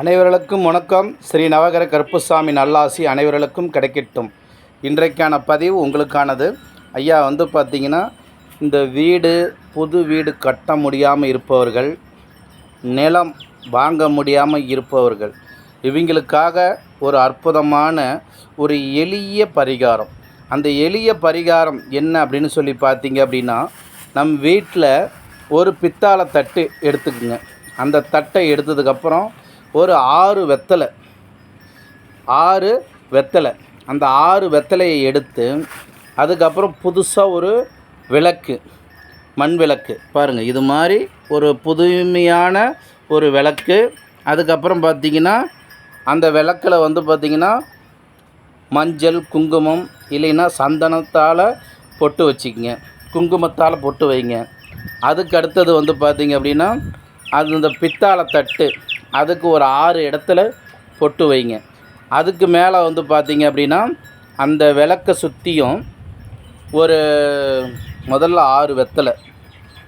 அனைவர்களுக்கும் வணக்கம். ஸ்ரீ நவகர கருப்புசாமி நல்லாசி அனைவர்களுக்கும் கிடைக்கட்டும். இன்றைக்கான பதிவு உங்களுக்கானது. ஐயா வந்து பார்த்திங்கன்னா இந்த வீடு புது வீடு கட்ட முடியாமல் இருப்பவர்கள் நிலம் வாங்க முடியாமல் இருப்பவர்கள் இவங்களுக்காக ஒரு அற்புதமான ஒரு எளிய பரிகாரம். அந்த எளிய பரிகாரம் என்ன அப்படின்னு சொல்லி பார்த்தீங்க அப்படின்னா நம் வீட்டில் ஒரு பித்தாளை தட்டு எடுத்துக்குங்க. அந்த தட்டை எடுத்ததுக்கப்புறம் ஒரு ஆறு வெத்தலை. ஆறு வெத்தலை. அந்த ஆறு வெத்தலையை எடுத்து அதுக்கப்புறம் புதுசாக ஒரு விளக்கு மண் விளக்கு. பாருங்கள் இது மாதிரி ஒரு புதுமையான ஒரு விளக்கு. அதுக்கப்புறம் பார்த்தீங்கன்னா அந்த விளக்கில் வந்து பார்த்திங்கன்னா மஞ்சள் குங்குமம் இல்லைன்னா சந்தனத்தால் பொட்டு வச்சுக்கங்க. குங்குமத்தால் பொட்டு வைங்க. அதுக்கு அடுத்தது வந்து பார்த்திங்க அப்படின்னா அது இந்த பித்தாளை தட்டு அதுக்கு ஒரு ஆறு இடத்துல பொட்டு வைங்க. அதுக்கு மேலே வந்து பார்த்திங்க அப்படின்னா அந்த விளக்கை சுற்றியும் ஒரு முதல்ல ஆறு வெத்தலை.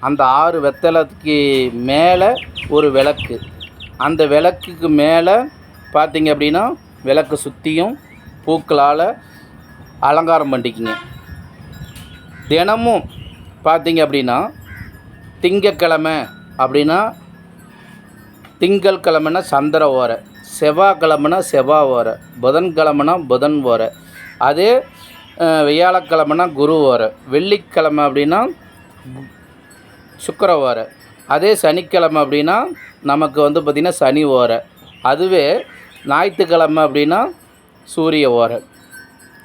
அந்த ஆறு வெத்தலைக்கு மேலே ஒரு விளக்கு. அந்த விளக்குக்கு மேலே பார்த்திங்க அப்படின்னா விளக்கு சுற்றியும் பூக்களால் அலங்காரம் பண்ணிக்கிங்க. தினமும் பார்த்திங்க அப்படின்னா திங்கக்கிழமை அப்படின்னா திங்கள் கிழமைனா சந்திர ஓரை செவ்வாய்க்கிழமைனா செவ்வாய் ஓரை புதன்கிழமைனா புதன் ஓரை அதே வியாழக்கிழமைனா குரு ஓரை வெள்ளிக்கிழமை அப்படின்னா சுக்கர ஓரை அதே சனிக்கிழமை அப்படின்னா நமக்கு வந்து பார்த்திங்கன்னா சனி ஓரை அதுவே ஞாயிற்றுக்கிழமை அப்படின்னா சூரிய ஓரை.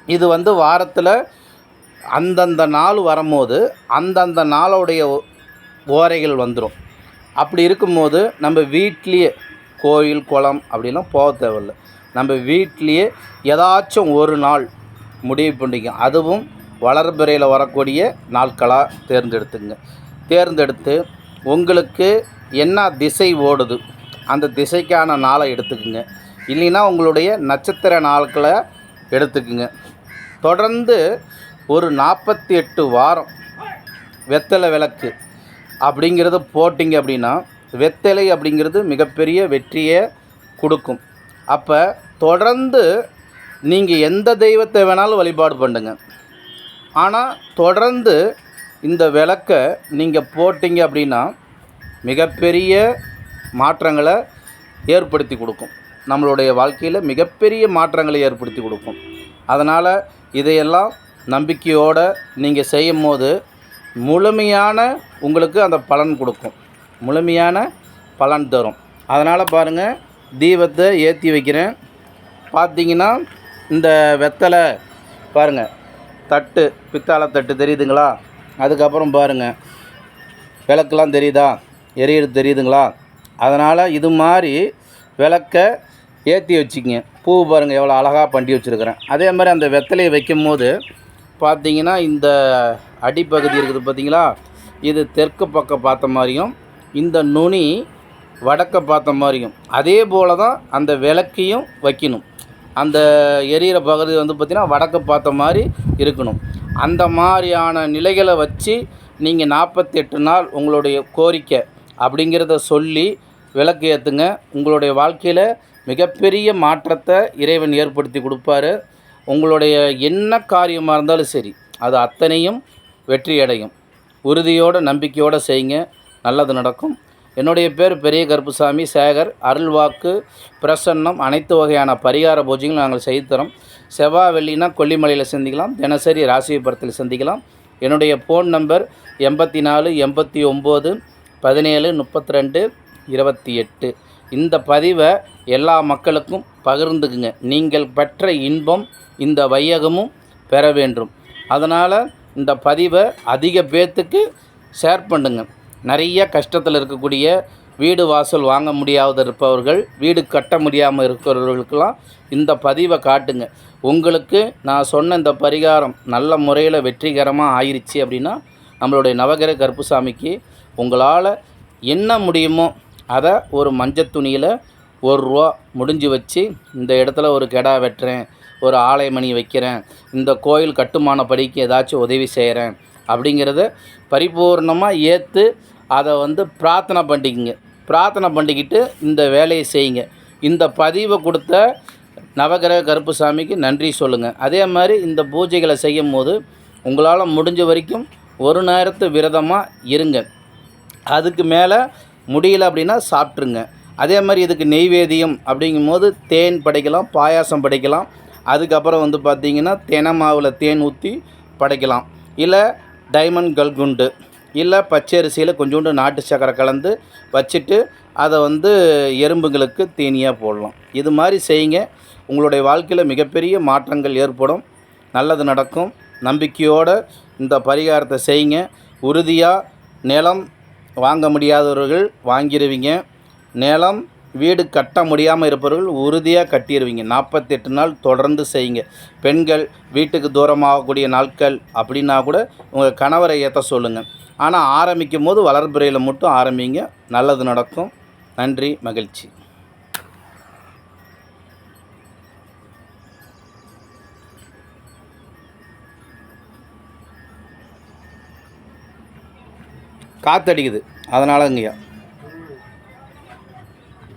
இது வந்து வாரத்தில் அந்தந்த நாள் வரும்போது அந்தந்த நாளுடைய ஓ- ஓரைகள் வந்துடும் அப்படி இருக்கும்போது நம்ம வீட்லேயே கோயில் குளம் அப்படிலாம் போக தேவையில்ல. நம்ம வீட்லேயே ஏதாச்சும் ஒரு நாள் முடிவு பண்ணிக்கும் அதுவும் வளர்பிறையில் வரக்கூடிய நாட்களாக தேர்ந்தெடுத்துங்க. தேர்ந்தெடுத்து உங்களுக்கு என்ன திசை ஓடுது அந்த திசைக்கான நாளை எடுத்துக்குங்க. இல்லைன்னா உங்களுடைய நட்சத்திர நாட்களை எடுத்துக்குங்க. தொடர்ந்து ஒரு நாற்பத்தி எட்டு வாரம் வெத்தலை விளக்கு அப்படிங்கிறத போட்டிங்க அப்படின்னா வெத்தலை அப்படிங்கிறது மிகப்பெரிய வெற்றியை கொடுக்கும். அப்போ தொடர்ந்து நீங்கள் எந்த தெய்வத்தை வேணாலும் வழிபாடு பண்ணுங்க. ஆனால் தொடர்ந்து இந்த விளக்கை நீங்கள் போட்டிங்க அப்படின்னா மிகப்பெரிய மாற்றங்களை ஏற்படுத்தி கொடுக்கும். நம்மளுடைய வாழ்க்கையில் மிகப்பெரிய மாற்றங்களை ஏற்படுத்தி கொடுக்கும். அதனால் இதையெல்லாம் நம்பிக்கையோடு நீங்கள் செய்யும் போது முழுமையான உங்களுக்கு அந்த பலன் கொடுக்கும். முழுமையான பலன் தரும். அதனால் பாருங்கள் தீபத்தை ஏற்றி வைக்கிறேன். பார்த்தீங்கன்னா இந்த வெத்தலை பாருங்கள் தட்டு பித்தாளை தட்டு தெரியுதுங்களா? அதுக்கப்புறம் பாருங்கள் விளக்கெலாம் தெரியுதா? எரியுறது தெரியுதுங்களா? அதனால் இது மாதிரி விளக்க ஏற்றி வச்சுக்கிங்க. பூ பாருங்கள் எவ்வளோ அழகாக பண்ணி வச்சுருக்கிறேன். அதே மாதிரி அந்த வெத்தலையை வைக்கும் போது பார்த்தீங்கன்னா இந்த அடிப்பகுதி இருக்குது பார்த்தீங்களா? இது தெற்கு பக்கம் பார்த்த மாதிரியும் இந்த நுனி வடக்க பார்த்த மாதிரியும். அதே போல் தான் அந்த விளக்கையும் வைக்கணும். அந்த எரியிற பகுதி வந்து பார்த்திங்கன்னா வடக்கு பார்த்த மாதிரி இருக்கணும். அந்த மாதிரியான நிலைகளை வச்சு நீங்கள் நாற்பத்தெட்டு நாள் உங்களுடைய கோரிக்கை அப்படிங்கிறத சொல்லி விளக்கு ஏற்றுங்க உங்களுடைய வாழ்க்கையில் மிகப்பெரிய மாற்றத்தை இறைவன் ஏற்படுத்தி கொடுப்பாரு. உங்களுடைய என்ன காரியமாக இருந்தாலும் சரி அது அத்தனையும் வெற்றி அடையும் உறுதியோடு நம்பிக்கையோடு செய்யுங்க. நல்லது நடக்கும். என்னுடைய பேர் பெரிய கருப்புசாமி. சேகர் அருள்வாக்கு பிரசன்னம் அனைத்து வகையான பரிகார பூஜைகளும் நாங்கள் செய்து தரோம். செவ்வாய் வெள்ளினா கொல்லிமலையில் சந்திக்கலாம். தினசரி ராசிபுரத்தில் சந்திக்கலாம். என்னுடைய ஃபோன் நம்பர் எண்பத்தி நாலு எண்பத்தி ஒம்பது பதினேழு முப்பத்தி ரெண்டு இருபத்தி எட்டு இந்த பதிவை எல்லா மக்களுக்கும் பகிர்ந்துக்குங்க. நீங்கள் பெற்ற இன்பம் இந்த வையகமும் பெற வேண்டும். அதனால் இந்த பதிவை அதிக பேர்த்துக்கு ஷேர் பண்ணுங்க. நிறைய கஷ்டத்தில் இருக்கக்கூடிய வீடு வாசல் வாங்க முடியாத இருப்பவர்கள் வீடு கட்ட முடியாமல் இருக்கிறவர்களுக்கெல்லாம் இந்த பதிவை காட்டுங்க. உங்களுக்கு நான் சொன்ன இந்த பரிகாரம் நல்ல முறையில் வெற்றிகரமாக ஆயிடுச்சு அப்படின்னா நம்மளுடைய நவகிர கருப்புசாமிக்கு உங்களால் என்ன முடியுமோ அதை ஒரு மஞ்சள் துணியில் ஒரு ரூபா முடிஞ்சு வச்சு இந்த இடத்துல ஒரு கெடா வெட்டுறேன் ஒரு ஆலயமணி வைக்கிறேன். இந்த கோயில் கட்டுமான படிக்கு ஏதாச்சும் உதவி செய்கிறேன் அப்படிங்கிறத பரிபூர்ணமாக ஏற்று அதை வந்து பிரார்த்தனை பண்ணிக்கிங்க. பிரார்த்தனை பண்ணிக்கிட்டு இந்த வேலையை செய்யுங்க. இந்த பதிவை கொடுத்த நவகிரக கருப்புசாமிக்கு நன்றி சொல்லுங்கள் அதே மாதிரி இந்த பூஜைகளை செய்யும் போது உங்களால் முடிஞ்ச வரைக்கும் ஒரு நேரத்து விரதமாக இருங்க. அதுக்கு மேலே முடியல அப்படின்னா சாப்பிட்ருங்க அதே மாதிரி இதுக்கு நெய்வேத்தியம் அப்படிங்கும்போது தேன் படைக்கலாம் பாயாசம் படைக்கலாம். அதுக்கப்புறம் வந்து பார்த்திங்கன்னா தினை மாவில் தேன் ஊற்றி படைக்கலாம். இல்லை டைமண்ட் கல்குண்டு இல்லை பச்சரிசியில் கொஞ்சோண்டு நாட்டு சக்கரை கலந்து வச்சுட்டு அதை வந்து எறும்புங்களுக்கு தீனியாக போடலாம். இது மாதிரி செய்யுங்க. உங்களுடைய வாழ்க்கையில் மிகப்பெரிய மாற்றங்கள் ஏற்படும். நல்லது நடக்கும். நம்பிக்கையோடு இந்த பரிகாரத்தை செய்யுங்க. உறுதியாக நிலம் வாங்க முடியாதவர்கள் வாங்கிடுவீங்க நிலம் வீடு கட்ட முடியாமல் இருப்பவர்கள் உறுதியாக கட்டிடுவீங்க நாற்பத்தெட்டு நாள் தொடர்ந்து செய்யுங்க. பெண்கள் வீட்டுக்கு தூரமாகக்கூடிய நாட்கள் அப்படின்னா கூட உங்கள் கணவரை ஏற்ற சொல்லுங்கள் ஆனால் ஆரம்பிக்கும் போது வளர்பிறையில் மட்டும் ஆரம்பிங்க. நல்லது நடக்கும். நன்றி மகிழ்ச்சி. காற்றடிக்குது அதனாலங்கய்யா.